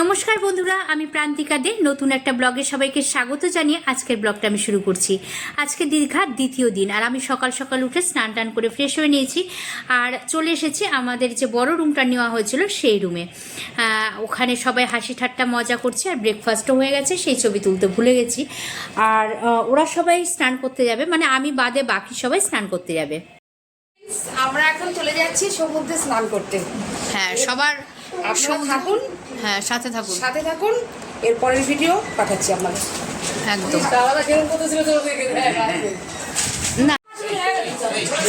নমস্কার বন্ধুরা আমি প্রান্তিকা দে। নতুন একটা ব্লগে সবাইকে স্বাগত জানিয়ে আজকের ব্লগটা আমি শুরু করছি। আজকে দীর্ঘার দ্বিতীয় দিন আর আমি সকাল সকাল উঠে স্নান টান করে ফ্রেশ হয়ে নিয়েছি। আর চলে এসেছি আমাদের যে বড় রুমটা নেওয়া হয়েছিল সেই রুমে ওখানে সবাই হাসি ঠাট্টা মজা করছে আর ব্রেকফাস্টও হয়ে গেছে সেই ছবি তুলতে ভুলে গেছি। আর ওরা সবাই স্নান করতে যাবে মানে আমি বাদে বাকি সবাই স্নান করতে যাবে। আমরা এখন চলে যাচ্ছি সমুদ্রে স্নান করতে। হ্যাঁ সবার আপনারা থাকুন। হ্যাঁ সাথে থাকুন। সাথে থাকুন। এরপরের ভিডিও পাঠাচ্ছি আপনাদের। একদম। না।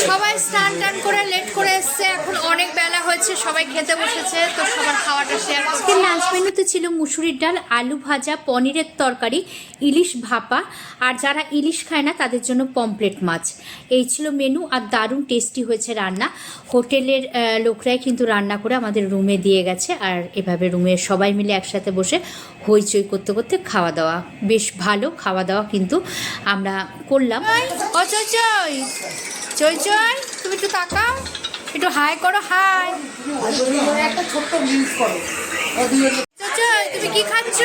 সবাই স্নান টান করে লেট করে হয়েছে সবাই খেতে বসেছে তো সবার খাওয়াটা শেয়ার আজকে লাঞ্চ মেনুতে ছিল মুসুরির ডাল আলু ভাজা পনিরের তরকারি ইলিশ ভাপা। আর যারা ইলিশ খায় না তাদের জন্য পমপ্লেট মাছ। এই ছিল মেনু আর দারুণ টেস্টি হয়েছে রান্না। হোটেলের লোকরাই কিন্তু রান্না করে আমাদের রুমে দিয়ে গেছে। আর এভাবে রুমে সবাই মিলে একসাথে বসে হইচই করতে করতে খাওয়া দাওয়া। বেশ ভালো খাওয়া দাওয়া কিন্তু আমরা করলাম। ও চই চই। চই চই তুমি একটু তাকাও। একটু হাই করো হাই। একটা ছোট্ট মিস করো। তুমি কি খাচ্ছ?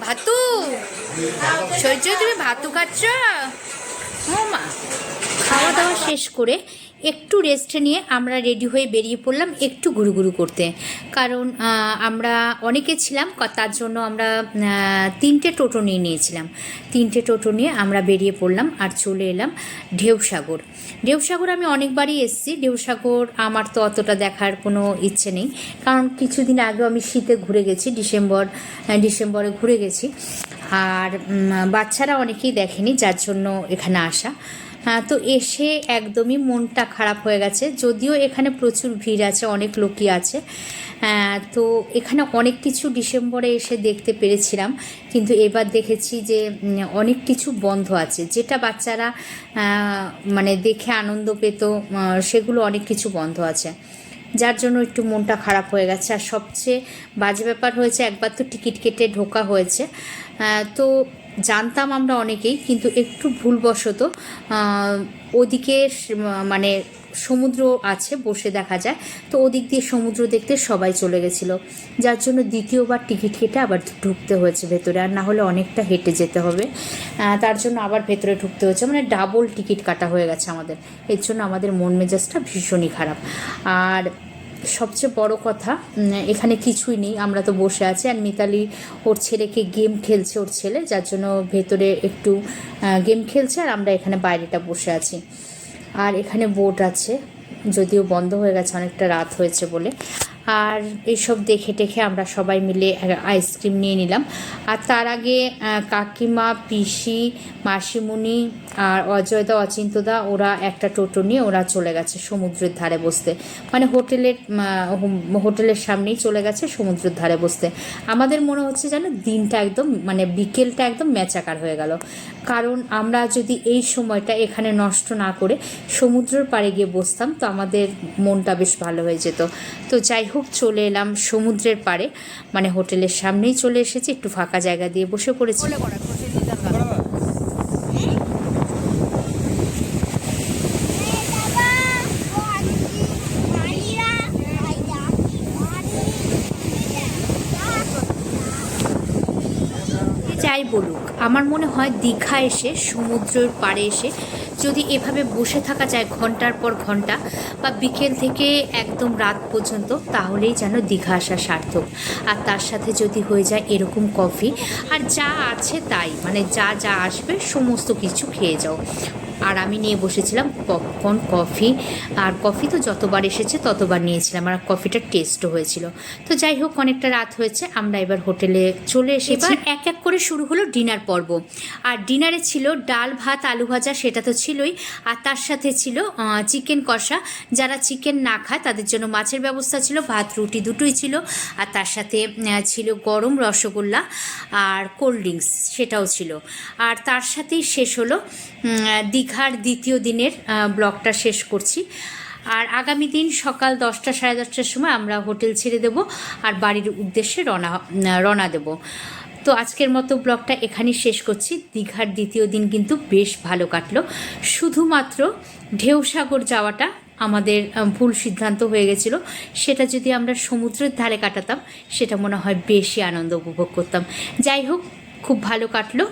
ভাতু? চই তুমি ভাতু খাচ্ছ? মা খাওয়া দাওয়া শেষ করে একটু রেস্ট নিয়ে আমরা রেডি হয়ে বেরিয়ে পড়লাম একটু ঘুরুঘুরু করতে। কারণ আমরা অনেকে ছিলাম তার জন্য আমরা তিনটে টোটো নিয়ে নিয়েছিলাম। তিনটে টোটো নিয়ে আমরা বেরিয়ে পড়লাম আর চলে এলাম ঢেউসাগর। ঢেউসাগর আমি অনেকবারই এসেছি। ঢেউসাগর আমার তো অতটা দেখার কোনো ইচ্ছে নেই। কারণ কিছুদিন আগেও আমি শীতে ঘুরে গেছি, ডিসেম্বর ডিসেম্বরে ঘুরে গেছি। আর বাচ্চারা অনেকেই দেখেনি, যার জন্য এখানে আসা। হ্যাঁ তো এসে একদমই মনটা খারাপ হয়ে গেছে। যদিও এখানে প্রচুর ভিড় আছে অনেক লোকই আছে। হ্যাঁ, তো এখানে অনেক কিছু ডিসেম্বরে এসে দেখতে পেরেছিলাম। কিন্তু এবার দেখেছি যে অনেক কিছু বন্ধ আছে। যেটা বাচ্চারা মানে দেখে আনন্দ পেত সেগুলো অনেক কিছু বন্ধ আছে। যার জন্য একটু মনটা খারাপ হয়ে গেছে। আর সবচেয়ে বাজে ব্যাপার হয়েছে একবার তো টিকিট কেটে ঢোকা হয়েছে। তো জানতাম আমরা অনেকেই, কিন্তু একটু ভুলবশত ওদিকে মানে সমুদ্র আছে বসে দেখা যায়, তো ওদিক দিয়ে সমুদ্র দেখতে সবাই চলে গেছিল। যার জন্য দ্বিতীয়বার টিকিট কেটে আবার ঢুকতে হয়েছে ভেতরে, আর না হলে অনেকটা হেঁটে যেতে হবে। তার জন্য আবার ভেতরে ঢুকতে হয়েছে মানে ডাবল টিকিট কাটা হয়ে গেছে আমাদের। এর জন্য আমাদের মন মেজাজটা ভীষণই খারাপ। আর সবচেয়ে বড় কথা এখানে কিছুই নেই, আমরা তো বসে আছি। আর মিতালি, ওর ছেলেকে গেম খেলছে ওর ছেলে, যার জন্য ভেতরে একটু গেম খেলছে, আর আমরা এখানে বাইরেটা বসে আছি। আর এখানে বোট আছে, যদিও বন্ধ হয়ে গেছে, অনেকটা রাত হয়েছে বলে। আর এইসব দেখে টেখে আমরা সবাই মিলে আইসক্রিম নিয়ে নিলাম। আর তার আগে কাকিমা, পিসি মাসিমণি আর অজয়দা অচিন্তদা ওরা একটা টোটো নিয়ে ওরা চলে গেছে সমুদ্রের ধারে বসতে। মানে হোটেলের হোটেলের সামনেই চলে গেছে সমুদ্রের ধারে বসতে। আমাদের মনে হচ্ছে যেন দিনটা একদম মানে বিকেলটা একদম ম্যাচাকার হয়ে গেল। কারণ আমরা যদি এই সময়টা এখানে নষ্ট না করে সমুদ্রের পাড়ে গিয়ে বসতাম, তো আমাদের মনটা বেশ ভালো হয়ে যেত। তো যাই হোক চলে এলাম সমুদ্রের পাড়ে। মানে হোটেলের সামনেই চলে এসেছি একটু ফাঁকা জায়গা দিয়ে বসে পড়েছি। যাই বলুক আমার মনে হয় দীঘা এসে সমুদ্রের পাড়ে এসে যদি এভাবে বসে থাকা যায় ঘণ্টার পর ঘণ্টা বা বিকেল থেকে একদম রাত পর্যন্ত, তাহলেই যেন দীঘা আসা সার্থক। আর তার সাথে যদি হয়ে যায় এরকম কফি, আর যা আছে তাই মানে যা যা আসবে, সমস্ত কিছু খেয়ে যাও। আর আমি নিয়ে বসেছিলাম পপকর্ন কফি আর কফি তো যতবার এসেছে ততবার নিয়েছিলাম আর কফিটা টেস্টও হয়েছিল। তো যাই হোক অনেকটা রাত হয়েছে আমরা এবার হোটেলে চলে এসে এবার এক এক করে শুরু হলো ডিনার পর্ব। আর ডিনারে ছিল ডাল ভাত আলু ভাজা সেটা তো ছিলই। আর তার সাথে ছিল চিকেন কষা। যারা চিকেন না খায় তাদের জন্য মাছের ব্যবস্থা ছিল ভাত রুটি দুটোই ছিল। আর তার সাথে ছিল গরম রসগোল্লা আর কোল্ড ড্রিঙ্কস সেটাও ছিল। আর তার সাথেই শেষ হলো উম, দীঘার দ্বিতীয় দিনের ব্লগটা শেষ করছি। আর আগামী দিন সকাল দশটা সাড়ে দশটার সময় আমরা হোটেল ছেড়ে দেব আর বাড়ির উদ্দেশ্যে রওনা রওনা দেব। তো আজকের মতো ব্লগটা এখানেই শেষ করছি। দীঘার দ্বিতীয় দিন কিন্তু বেশ ভালো কাটলো। শুধুমাত্র ঢেউসাগর যাওয়াটা আমাদের ভুল সিদ্ধান্ত হয়ে গেছিল। সেটা যদি আমরা সমুদ্রের ধারে কাটাতাম, সেটা মনে হয় বেশি আনন্দ উপভোগ করতাম। যাই হোক, খুব ভালো কাটলো।